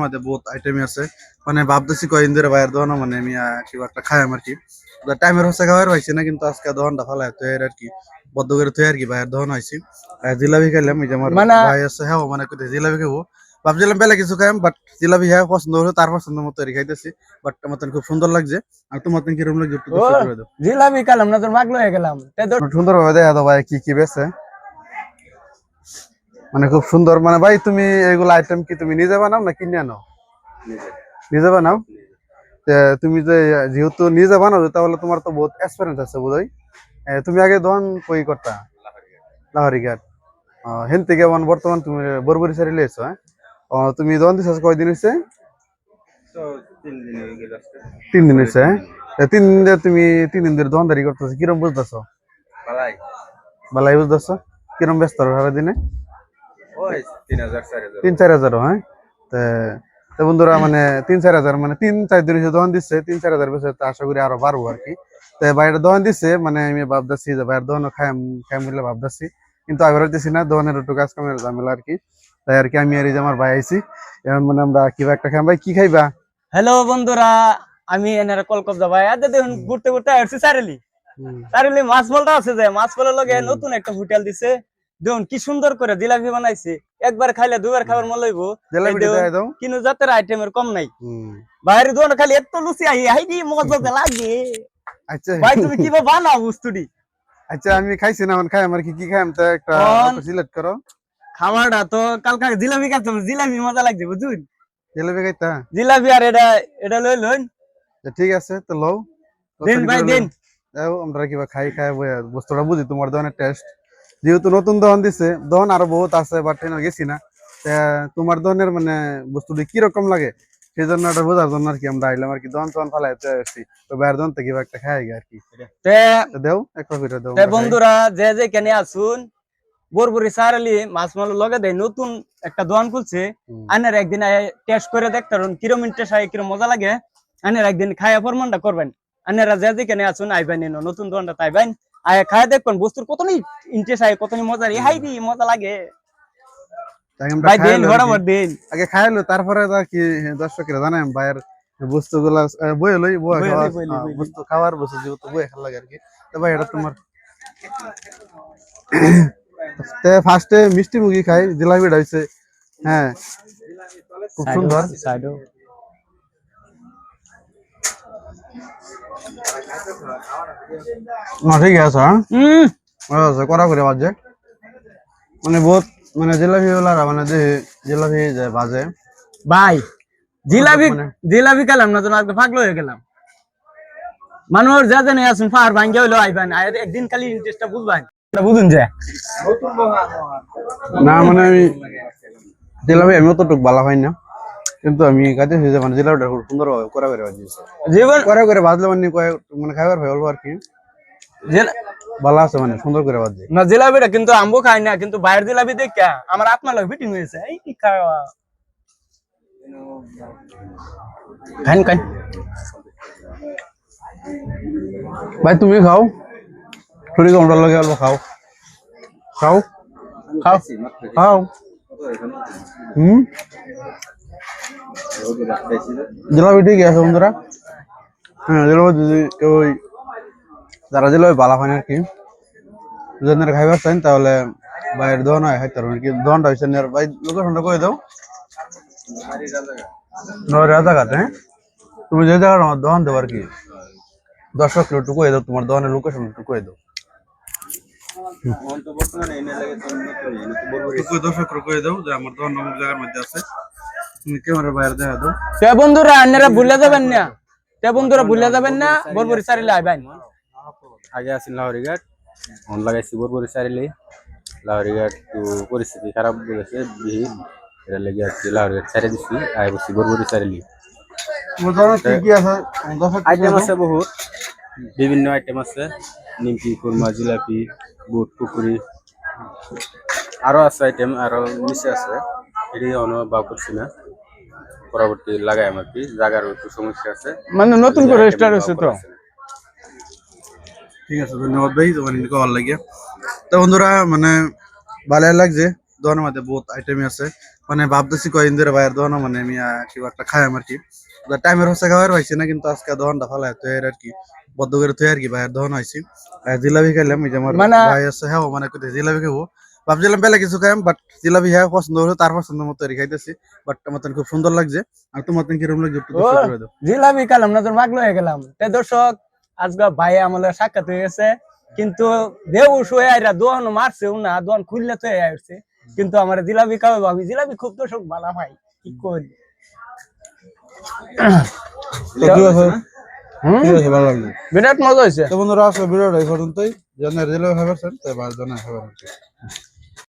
আমাদের বহুত আইটেমই আছে। মানে ভাবতেছি কয়দিন ধরে বাইরের দোকানে মানে আমি কিবা একটা খাই আর কি টাইমের হচ্ছে খাওয়ার হয়েছে না কিন্তু আজকে দোকানটা ফালাই তো এর আর কি বদ্ধ করে তুই আর কি বাইরের দোকান হয়েছি জিলাপি খাইলাম এই যে আমার মানে- ভাই আছে হ্যাঁ মানে জিলাপি খাব ভাবছিলাম বেলা কিছু খাইম বাট জিলাপি হ্যাঁ পছন্দ হলো তার পছন্দ মতো আর খাইতেছি। বাট আমার খুব সুন্দর লাগছে। আর তোমার তো কীরকম লাগছে জিলাপি কালাম না তোর মাগলো হয়ে গেলাম। তাই সুন্দর ভাবে দেখা দাও ভাই কি কি বেছে মানে খুব সুন্দর মানে ভাই তুমি এগুলো আইটেম কি তুমি নিজে বানাও না কিনে আনো? নিজে বানাও? তুমি যে যেহেতু নিজে বানাও তাহলে তোমার তো বহুত এক্সপিরিয়েন্স আছে বোধহয়। তুমি আগে দোকান কই করতা? লাহরি ঘাট। আহ, হেন থেকে মানে বর্তমান তুমি বরবরি সারি লেছো হ্যাঁ? তুমি দোকান দিছো কয়দিন হয়েছে তিন দিন হয়েছে হ্যাঁ? তিন দিন ধরে তুমি তিন দিন ধরে দোকানদারি করতেছো কিরম বুঝতেছো? বালাই। বুঝতেছো? কিরম ব্যস্ত রো সারা দিনে তিন চার হাজারও হ্যাঁ? তে তো বন্ধুরা মানে তিন চার হাজার মানে তিন চার দিন দোকান দিচ্ছে তিন চার হাজার বেশি তো আশা করি আরও বাড়বো আর কি। তো বাইরে দোকান দিচ্ছে মানে আমি ভাবতেছি যে বাইরের দোকান খাই খাই বলে ভাবতেছি। কিন্তু আগে দিছি না দোকানের একটু কাজ কামের ঝামেলা আর কি। তাই আর কি আমি আর আমার ভাই আইছি এখন মানে আমরা কিবা একটা খাই ভাই কি খাইবা? হ্যালো বন্ধুরা আমি এনারা কলকাতা ভাই। আজ দেখুন ঘুরতে ঘুরতে আসছি সারেলি হুম। সারেলি মাছ বলটা আছে যে মাছ বলার লগে নতুন একটা হোটেল দিছে। দেখুন কি সুন্দর করে জিলাপি বানাইছে। একবার খাইলে দুবার খাবার মনে লইব কিন্তু জাতের আইটেমের কম নাই। বাইরে দোকানে খালি এত লুচি আহি দি মজা লাগে। আচ্ছা। ভাই তুমি কি বানাও বস্তুটি? আচ্ছা আমি খাইছি না খাই আমার কি কি খাই? তো একটা? সিলেক্ট করো। খাবারটা তো কালকা জিলাপি খাচ্ছ জিলাপি মজা লাগছে বুঝুন। জেলাপি খাইতা? জিলাপি আর এটা এটা লই লইন। আচ্ছা, ঠিক আছে তো লও। দিন ভাই দিন। আমরা কিবা খাই খাই বস্তুটা বুঝি তোমার দোকানের টেস্ট যেহেতু নতুন দোকান দিছে দোকান আরও বহুত আছে বাট ট্রেনে গেছি না। তোমার দোকানের মানে বস্তুটি কি রকম লাগে সেই জন্য এটা বোঝার জন্য আর কি আমরা আইলাম আর কি ফালাইতে আসছি। তো থেকে একটা খাই আর কি। দেও দেও বন্ধুরা যে যে কেনে আসুন বরবরি সারালি মাছ মাল লগে দেয় নতুন একটা দোকান খুলছে। আনের একদিন টেস্ট করে দেখতে পারেন কিরম ইন্টারেস্ট হয় কিরম মজা লাগে। আনের একদিন খায়া ফরমানটা করবেন। আনেরা যে যে কেনে আসুন আইবেন নতুন দোকানটা তাইবেন আয় খায়া দেখবেন বস্তুর কতনি ইন্টারেস্ট হয় কতনি মজা রে হাই দি মজা লাগে। ভাই দিন। বরাবর দিন। আগে খাইলো তারপরে তো কি দর্শকেরা জানেন ভাইয়ের বস্তুগুলা বয়ে লই লই। বস্তু খাওয়ার বস্তু যেহেতু বয়ে খাওয়া লাগে আর কি। তো ভাই এটা তোমার তে ফার্স্টে মিষ্টি মুগি খাই জিলাপি ডাইছে হ্যাঁ খুব সুন্দর। না ঠিক আছে হ্যাঁ? হুম। আছে করে বাজে। মানে বহুত মানে জিলাপি ওলারা মানে যে জিলাপি যে বাজে। ভাই জিলাপি মানে- জিলাপি খেলাম না তো আজকে পাগল হয়ে গেলাম। মানুষ যা জানে আসুন পাহাড় ভাঙ্গে হইল আইবেন একদিন খালি ইন্টারেস্টটা বুঝবেন। বুঝুন যে। না মানে আমি জিলাপি আমি অতটুকু ভালো হয় না। কিন্তু আমি কাজে হয়ে মানে জিলাপিটা খুব সুন্দর ভাবে করা করে বাজিয়েছে জীবন করে করে বাজলে মানে কয়েক মানে খাবার ভাই অল্প আর কি। জিলা- ভালো আছে মানে সুন্দর করে বাজে। না জিলাপিটা কিন্তু আমবো খাই না কিন্তু বাইরের জিলাপি দেখা আমার আত্মা লাগে ফিটিং হয়েছে। এই কি খাওয়া? খান খান ভাই তুমি খাও। শরীর কমটার লাগে অল্প খাও। খাও। খাও। খাও হুম? জিলাপি ঠিক আছে বন্ধুরা? হ্যাঁ জিলাপি ওই যারা জিলাপি ভালো হয় আর কি যদি খাইবার চান তাহলে বাইরের দোকান হয় খাইতে পারবেন। কি দোকানটা হয়েছে ভাই লোকেশনটা করে দাও? নয় রাজাঘাট হ্যাঁ? তুমি যে জায়গার আমার দোকান দেবো আর কি? দর্শক একটু কয়ে দাও তোমার দোকানের লোকেশন কয়ে দাও। দর্শক কয়ে দাও যে আমার দোকান জায়গার মধ্যে আছে। তে বন্ধুরা আপনারা ভুলে যাবেন না। তে বন্ধুরা ভুলে যাবেন না বরবরি সারিলে আইবেন আগে আছি লাহরিঘাট ফোন লাগাইছি বরবরি চারিলি লাহরিঘাট একটু পরিস্থিতি খারাপ বলেছে বিহি এটা লেগে কি লাহরিঘাট ছেড়ে দিচ্ছি আই বসছি বরবরি দর্শক আইটেম আছে? বহুত। বিভিন্ন আইটেম আছে। নিমকি কুরমা জিলাপি বুট পুকুরি। আরও আছে আইটেম আরও নিচে আছে। এটি অন্য বা করছি না। পরবর্তী লাগাই আমার কি। জায়গার একটু সমস্যা আছে। মানে নতুন করে স্টার্ট হয়েছে তো? ঠিক আছে ধন্যবাদ ভাই তোমার ইনকো ভালো লাগে। তো বন্ধুরা মানে ভালো লাগছে। দোকানের মধ্যে বহুত আইটেমই আছে। মানে ভাবতেছি কয়দিন ধরে বাইরের দোকানে মানে আমি আহ, কি একটা খাই আর কি। টাইমের হচ্ছে খাবার পাইছি না কিন্তু আজকে দোকানটা ফালাই তো আর কি। বদ্ধ করে তুই আর কি বাইরের দোকান হয়েছি জিলাপি খাইলাম এই যে আমার মানে- ভাই আছে হ্যাঁ মানে জিলাপি খাব। ভাবছিলাম বেলা কিছু খাইম বাট জিলাপি হ্যাঁ পছন্দ হলো তার পছন্দ মতো কি খাইতেছি বাট আমার খুব সুন্দর লাগছে। আর তোমার তো কীরকম লাগছে একটু। জিলাপি খেলাম না তোর পাগল হয়ে গেলাম। তে দর্শক আজকে ভাই আমাদের সাক্ষাৎ হয়ে গেছে কিন্তু বেউস হয়ে আইরা দোয়ান মারছে না দোয়ান খুললে তো আসছে কিন্তু আমার জিলাপি খাওয়াবো আমি জিলাপি খুব দর্শক ভালো ভাই কি করি? বিরাট মজা হয়েছে। তো বন্ধুরা আসলে ভিডিওটা এই পর্যন্তই। জানার জিলাপি খাবার তাই খাবার